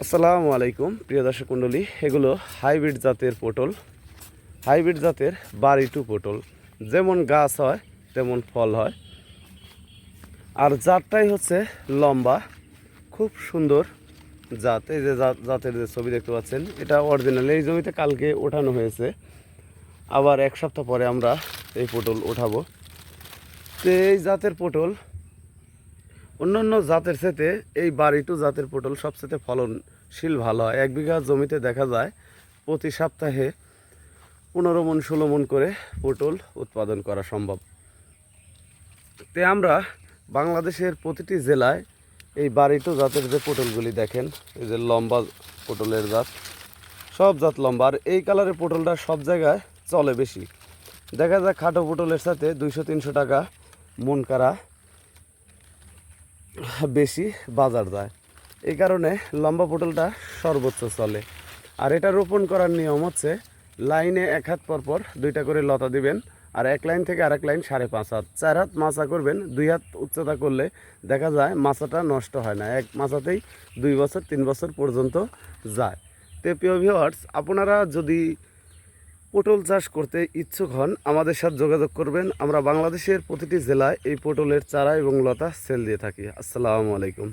আসসালামু আলাইকুম, প্রিয় দর্শক মণ্ডলী। এগুলো হাইব্রিড জাতের পটল, হাইব্রিড জাতের বাড়ি টু পটল। যেমন গাছ হয়, তেমন ফল হয়। আর জাতটাই হচ্ছে লম্বা, খুব সুন্দর জাত। এই যে জাত- জাতের যে ছবি দেখতে পাচ্ছেন, এটা অরিজিনাল এই জমিতে কালকে ওঠানো হয়েছে। আবার এক সপ্তাহ পরে আমরা এই পটল ওঠাবো। তো এই জাতের পটল অন্যান্য জাতের সাথে এই বাড়িটু জাতের পটল সবচেয়ে ফলনশীল ভালো হয়। এক বিঘা জমিতে দেখা যায় প্রতি সপ্তাহে পনেরো মন, ষোলো মন করে পটল উৎপাদন করা সম্ভব। তে আমরা বাংলাদেশের প্রতিটি জেলায় এই বাড়িটু জাতের যে পটলগুলি দেখেন, এই যে লম্বা পটলের জাত, সব জাত লম্বা। আর এই কালারের পটলটা সব জায়গায় চলে বেশি। দেখা যায় খাটো পটলের সাথে দুইশো, তিনশো টাকা মন কারা বেশি বাজার যায় এই কারণে লম্বা পটলটা সর্বোচ্চ চলে। আর এটা রোপণ করার নিয়ম হচ্ছে, লাইনে এক হাত পর পর দুইটা করে লতা দিবেন, আর এক লাইন থেকে আরেক লাইন সাড়ে পাঁচ হাত। চার হাত মাছা করবেন, দুই হাত উচ্চতা করলে দেখা যায় মাছাটা নষ্ট হয় না। এক মাছাতেই দুই বছর, তিন বছর পর্যন্ত যায়। তো প্রিয় ভিওয়ার্স আপনারা যদি পটল চাষ করতে ইচ্ছুক হন, আমাদের সাথে যোগাযোগ করবেন। আমরা বাংলাদেশের প্রতিটি জেলায় এই পটলের চারা এবং লতা সেল দিয়ে থাকি। আসসালামু আলাইকুম।